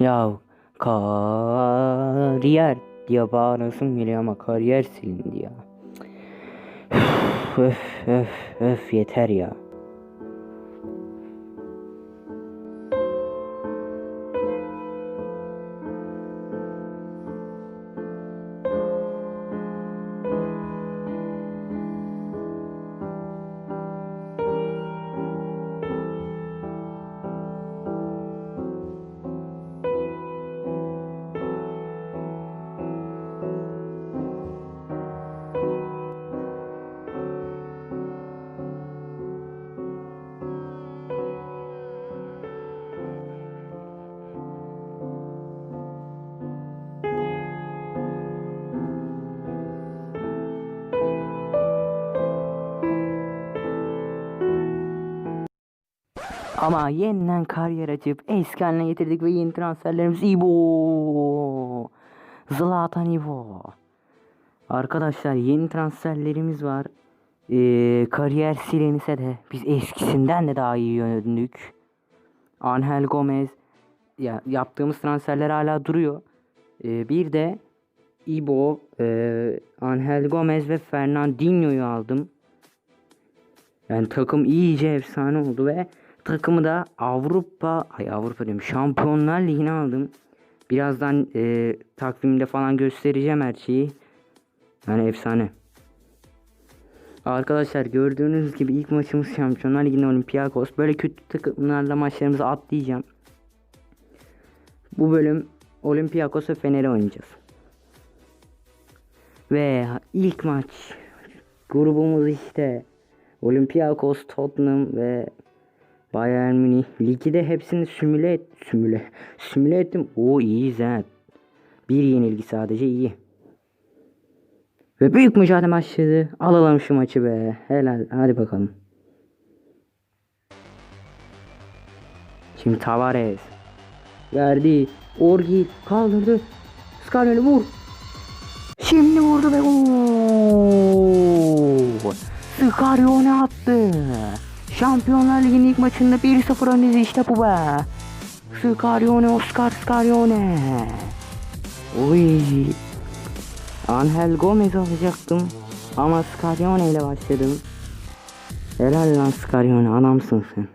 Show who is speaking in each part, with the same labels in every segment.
Speaker 1: Ya kariyer diye bağırasım geliyor ama kariyer silindi ya. öf öf öf yeter ya. Ama yeniden kariyer açıp eski haline getirdik ve yeni transferlerimiz İbo. Zlatan İbo. Arkadaşlar yeni transferlerimiz var. Ee, kariyer silenise de biz eskisinden de daha iyi yöndük. Angel Gomez ya, yaptığımız transferler hala duruyor. Ee, bir de İbo, e, Angel Gomez ve Fernandinho'yu aldım. Yani takım iyice efsane oldu ve takımı da Avrupa, ay Avrupa diyorum Şampiyonlar Ligi'ne aldım. Birazdan e, takvimde falan göstereceğim her şeyi. Yani efsane. Arkadaşlar gördüğünüz gibi ilk maçımız Şampiyonlar Ligi'nde Olympiakos. Böyle kötü takımlarla maçlarımızı atlayacağım. Bu bölüm Olympiakos ve Fener'i oynayacağız. Ve ilk maç grubumuz işte Olympiakos, Tottenham ve Bayern Münih. Ligi de hepsini simüle et, simüle, simüle ettim. O iyi ha. Bir yenilgi sadece iyi. Ve büyük mücadele başladı. Alalım şu maçı be. Helal. Hadi bakalım. Şimdi Tavares. Verdi. Orgi kaldırdı. Scarlett vur. Şimdi vurdu ve ooo. Scarione attı. Şampiyonlar Ligi'nin ilk maçında 1-0 öndeyiz işte bu be. Scarione, Oscar Scarione. Oy. Angel Gomez alacaktım. Ama Scarione ile başladım. Helal lan Scarione adamsın sen.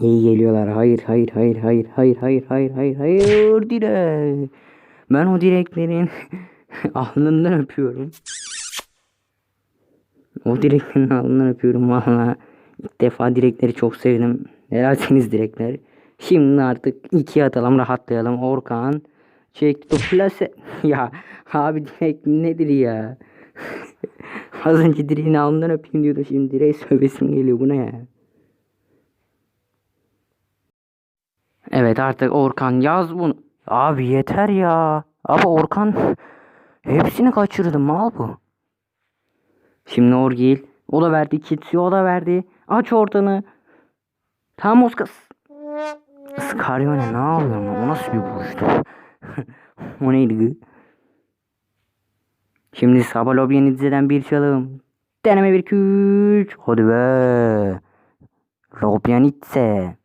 Speaker 1: İyi geliyorlar. Hayır hayır hayır hayır hayır hayır hayır hayır hayır direk. Ben o direklerin alnından öpüyorum. O direklerin alnından öpüyorum valla. İlk defa direkleri çok sevdim. Helalsiniz direkler. Şimdi artık iki atalım rahatlayalım. Orkan çekti plase. ya abi direk nedir ya? Az önce direğin alnından öpeyim diyordu. Şimdi direği sövesim geliyor. Bu ne ya? Evet artık Orkan yaz bunu. Abi yeter ya. Abi Orkan hepsini kaçırdı mal bu. Şimdi Orgil. O da verdi. Kitsi o da verdi. Aç ortanı. Tam Oskas. Skarione ne yapıyorsun? O nasıl bir vuruştu? o neydi? Şimdi Sabalobyanidze'den bir çalım. Deneme bir iki, üç. Hadi be. Lobyanidze.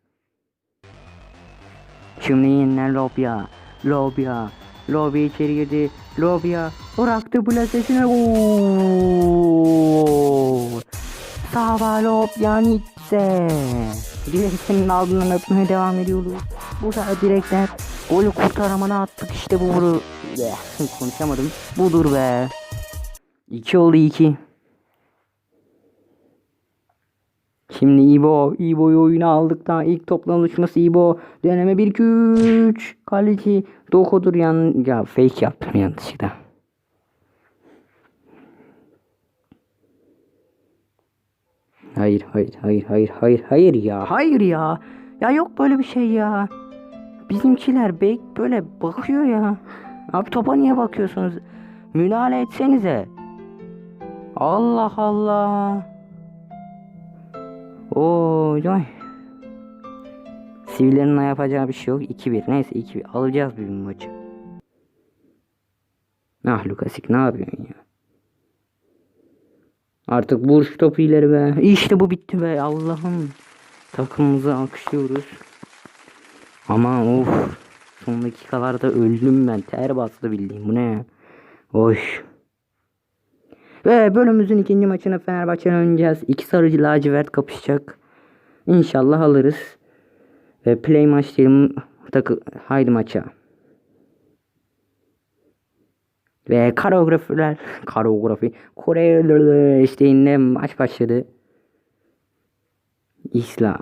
Speaker 1: Şimdi yeniden Lobya. Lobya. Lobby içeri girdi. Lobby'ya bıraktı PlayStation'ı. Savalop yani işte. Direksenin ardından atmaya devam ediyoruz. Burada direkler golü kurtaramana attık işte bu vuru. Eh, konuşamadım. Budur be. 2 oldu 2. Şimdi İbo, İbo'yu oyuna aldıktan ilk toplam oluşması İbo. Deneme 1 2 3. Kaleci Dokudur yan ya fake yaptım yanlışlıkla. Hayır hayır hayır hayır hayır hayır ya hayır ya. Ya yok böyle bir şey ya. Bizimkiler bek böyle bakıyor ya. Abi topa niye bakıyorsunuz? Müdahale etsenize. Allah Allah. Oy oy. Sivillerin yapacağı bir şey yok. 2-1. Neyse 2-1. Alacağız bir maçı. Ah Lukasik ne yapıyorsun ya? Artık vur şu topu ileri be. İşte bu bitti be Allah'ım. Takımımızı alkışlıyoruz. Ama of. Son dakikalarda öldüm ben. Ter bastı bildiğim. Bu ne ya? Hoş. Ve bölümümüzün ikinci maçını Fenerbahçe'yle oynayacağız. İki sarıcı lacivert kapışacak. İnşallah alırız. Ve play maç diyelim. Takı haydi maça. Ve koreografiler, koreografi, Kore eşliğinde maç başladı. İsla.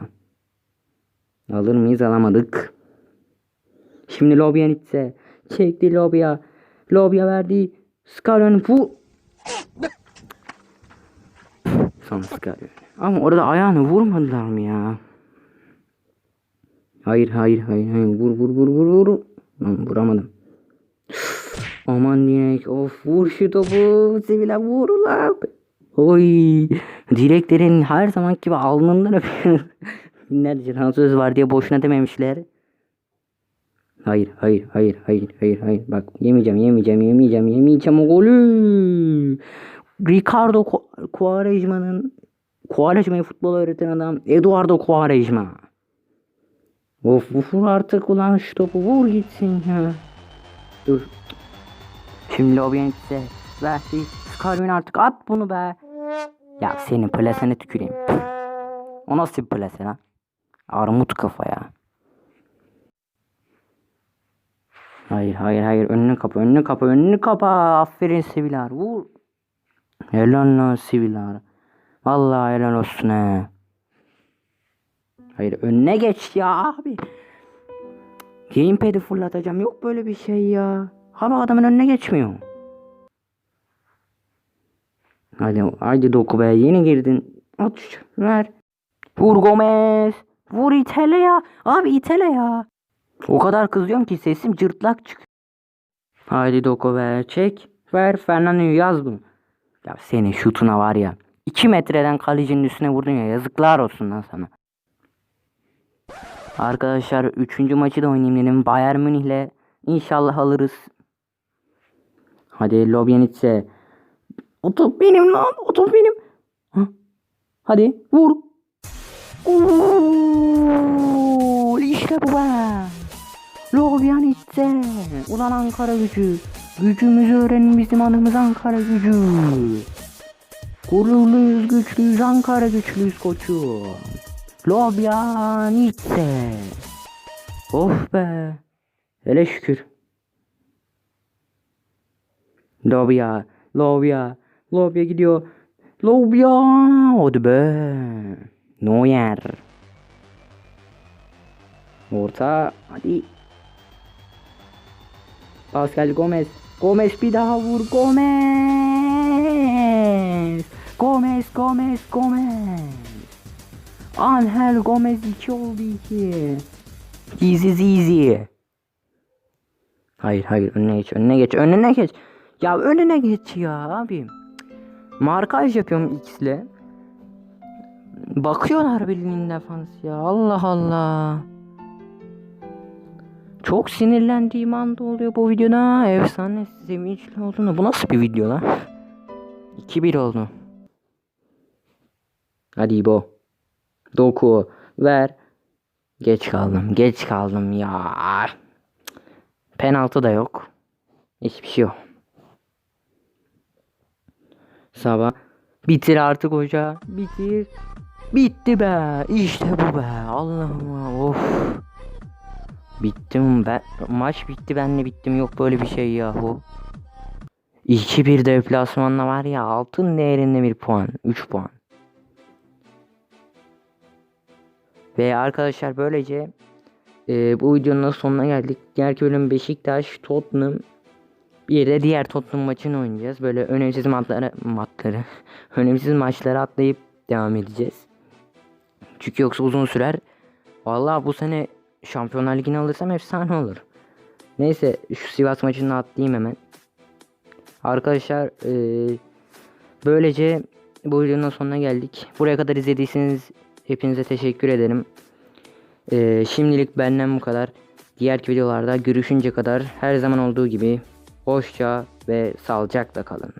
Speaker 1: Alır mıyız alamadık. Şimdi Lobyan itse. Çekti Lobya. Lobya verdi. Skaryon bu. Skaryon. Ama orada ayağını vurmadılar mı ya? Hayır hayır hayır hayır vur vur vur vur vur. Lan vuramadım. Aman direk of vur şu topu Sevilla vur ulan. Oy direklerin her zaman gibi alnından öpüyor. Binlerce söz var diye boşuna dememişler. Hayır hayır hayır hayır hayır hayır bak yemeyeceğim yemeyeceğim yemeyeceğim yemeyeceğim o golü. Ricardo Qu- Quaresma'nın Quaresma'yı futbol öğreten adam Eduardo Quaresma. Of vur artık ulan şu topu vur gitsin ya. Dur. Şimdi Lobianitse verdi. Skarvin artık at bunu be. Ya senin plasene tüküreyim. O nasıl bir plase? Armut kafa ya. Hayır hayır hayır önünü kapa önünü kapa önünü kapa. Aferin Sivilar vur. Helal lan Sivilar. Vallahi helal olsun he. Hayır önüne geç ya abi. Gamepad'i fırlatacağım. Yok böyle bir şey ya. Abi adamın önüne geçmiyor. Hadi haydi doku be yeni girdin. At ver. Vur Gomez. Vur itele ya. Abi itele ya. O kadar kızıyorum ki sesim cırtlak çıkıyor. Haydi doku be çek. Ver Fernando'yu yaz bunu. Ya senin şutuna var ya. 2 metreden kalecinin üstüne vurdun ya yazıklar olsun lan sana. Arkadaşlar 3. maçı da oynayayım dedim. Bayern Münih'le inşallah alırız. Hadi Lobyanitse. O top benim lan. O top benim. Hadi vur. Gol. İşte bu be. Lobyanitse. Ulan Ankara gücü. Gücümüzü öğrenin bizim anımız Ankara gücü. Gururluyuz güçlüyüz Ankara güçlüyüz koçum. Lobyanitse. Of be. Hele şükür. Lobya. Lobya. Lobya gidiyor. Lobya. Hadi be. Neuer. Orta. Hadi. Pascal Gomez. Gomez bir daha vur. Gomez. Gomez. Gomez. Gomez. Angel Gomez 2 oldu 2. Easy easy. Hayır hayır önüne geç önüne geç önüne geç. Ya önüne geç ya abim. Markaj yapıyorum X'le. Bakıyorlar bildiğin defans ya Allah Allah. Çok sinirlendiğim anda oluyor bu videoda. Efsane sevinçli olduğunu. Bu nasıl bir video lan? 2-1 oldu. Hadi İbo. Doku ver. Geç kaldım. Geç kaldım ya. Penaltı da yok. Hiçbir şey yok. Sabah. Bitir artık hoca. Bitir. Bitti be. İşte bu be. Allah'ım of. Bittim ben. Maç bitti ben de bittim. Yok böyle bir şey yahu. 2-1 deplasmanla var ya altın değerinde bir puan. 3 puan. Ve arkadaşlar böylece e, bu videonun sonuna geldik. Diğer bölüm Beşiktaş, Tottenham bir de diğer Tottenham maçını oynayacağız. Böyle önemsiz matları, matları önemsiz maçları atlayıp devam edeceğiz. Çünkü yoksa uzun sürer. Vallahi bu sene Şampiyonlar Ligi'ni alırsam efsane olur. Neyse şu Sivas maçını atlayayım hemen. Arkadaşlar e, böylece bu videonun sonuna geldik. Buraya kadar izlediyseniz hepinize teşekkür ederim. E, şimdilik benden bu kadar. Diğer videolarda görüşünce kadar her zaman olduğu gibi hoşça ve sağlıcakla kalın.